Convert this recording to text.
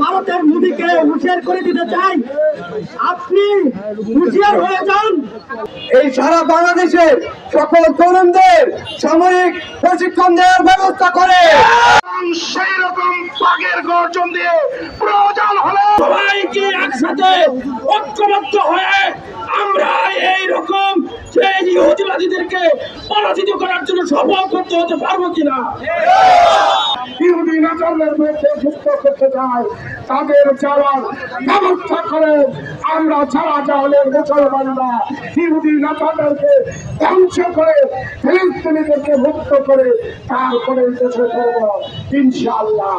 ভারতের মোদীকে হুঁশিয়ার করে দিতে চাই। আপনি হুঁশিয়ার হয়ে যান। এই সারা বাংলাদেশে সকল তরুণদের সামরিক প্রশিক্ষণ দেওয়ার ব্যবস্থা করে। সেই রকম বাঘের গর্জন দিয়ে প্রয়োজন হলে সবাইকে একসাথে ঐক্যবদ্ধ হয়ে ইহুদিবাদীদেরকে পরাজিত করার জন্য সফল করতে হতে পারব কিনা? মধ্যে করতে চায়, তাদের ব্যবস্থা আমরা ধ্বংস করে মুক্ত করে তারপরে করব ইনশাআল্লাহ।